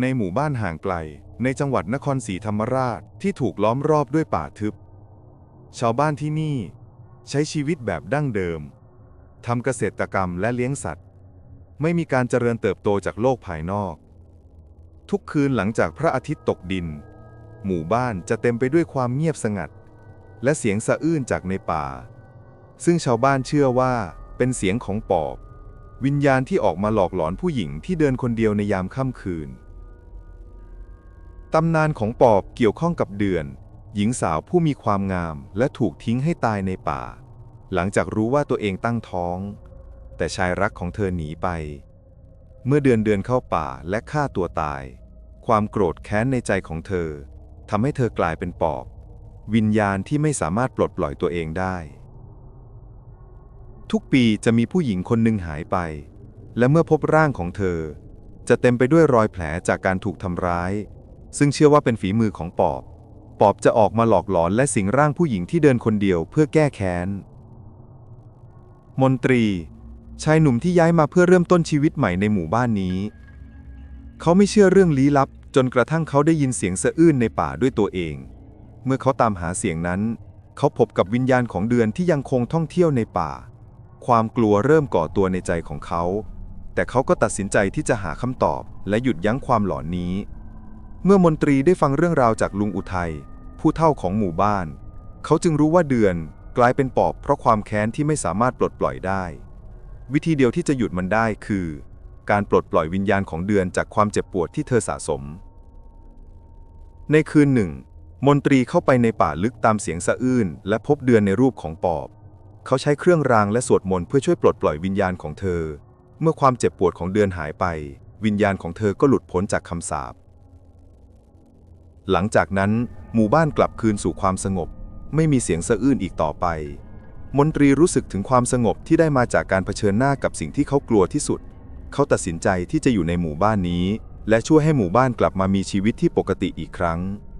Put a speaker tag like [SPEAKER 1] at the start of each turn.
[SPEAKER 1] ในหมู่บ้านห่างไกล ในจังหวัดนครศรีธรรมราชที่ถูกล้อมรอบด้วยป่าทึบ ชาวบ้านที่นี่ ใช้ชีวิตแบบดั้งเดิมทำเกษตรกรรมและเลี้ยงสัตว์ ไม่มีการเจริญเติบโตจากโลกภายนอก ทุกคืนหลังจากพระอาทิตย์ตกดิน หมู่บ้านจะเต็มไปด้วยความเงียบสงัด และเสียงสะอื้นจากในป่า ซึ่งชาวบ้านเชื่อว่าเป็นเสียงของปอบ วิญญาณที่ออกมาหลอกหลอนผู้หญิงที่เดินคนเดียวในยามค่ำคืน ตำนานของปอบเกี่ยวข้องกับเดือน หญิงสาวผู้มีความงามและถูกทิ้งให้ตายในป่า หลังจากรู้ว่าตัวเองตั้งท้อง แต่ชายรักของเธอหนีไป เมื่อเดือนเดือนเข้าป่าและฆ่าตัวตาย ความโกรธแค้นในใจของเธอทำให้เธอกลายเป็นปอบ วิญญาณที่ไม่สามารถปลดปล่อยตัวเองได้ ทุกปีจะมีผู้หญิงคนหนึ่งหายไป และเมื่อพบร่างของเธอ จะเต็มไปด้วยรอยแผลจากการถูกทำร้าย ซึ่งเชื่อว่าเป็นฝีมือของปอบ ปอบจะออกมาหลอกหลอนและสิงร่างผู้หญิงที่เดินคนเดียวเพื่อแก้แค้น มนตรี ชายหนุ่มที่ย้ายมาเพื่อเริ่มต้นชีวิตใหม่ในหมู่บ้านนี้ เขาไม่เชื่อเรื่องลี้ลับ จนกระทั่งเขาได้ยินเสียงสะอื้นในป่าด้วยตัวเอง เมื่อเขาตามหาเสียงนั้น เขาพบกับวิญญาณของเดือนที่ยังคงท่องเที่ยวในป่า ความกลัวเริ่มก่อตัวในใจของเขา แต่เขาก็ตัดสินใจที่จะหาคำตอบและหยุดยั้งความหลอนนี้ เมื่อมนตรีได้ฟังเรื่องราวจากลุงอุทัย ผู้เฒ่าของหมู่บ้าน เขาจึงรู้ว่าเดือนกลายเป็นปอบเพราะความแค้นที่ไม่สามารถปลดปล่อยได้ วิธีเดียวที่จะหยุดมันได้คือ การปลดปล่อยวิญญาณของเดือนจากความเจ็บปวดที่เธอสะสม ในคืนหนึ่ง มนตรีเข้าไปในป่าลึกตามเสียงสะอื้นและพบเดือนในรูปของปอบ เขาใช้เครื่องรางและสวดมนต์เพื่อช่วยปลดปล่อยวิญญาณของเธอ เมื่อความเจ็บปวดของเดือนหายไป วิญญาณของเธอก็หลุดพ้นจากคำสาป หลังจากนั้นหมู่บ้านกลับคืนสู่ความสงบ ไม่มีเสียงสะอื้นอีกต่อไป มนตรีรู้สึกถึงความสงบที่ได้มาจากการเผชิญหน้ากับสิ่งที่เขากลัวที่สุด เขาตัดสินใจที่จะอยู่ในหมู่บ้านนี้ และช่วยให้หมู่บ้านกลับมามีชีวิตที่ปกติอีกครั้ง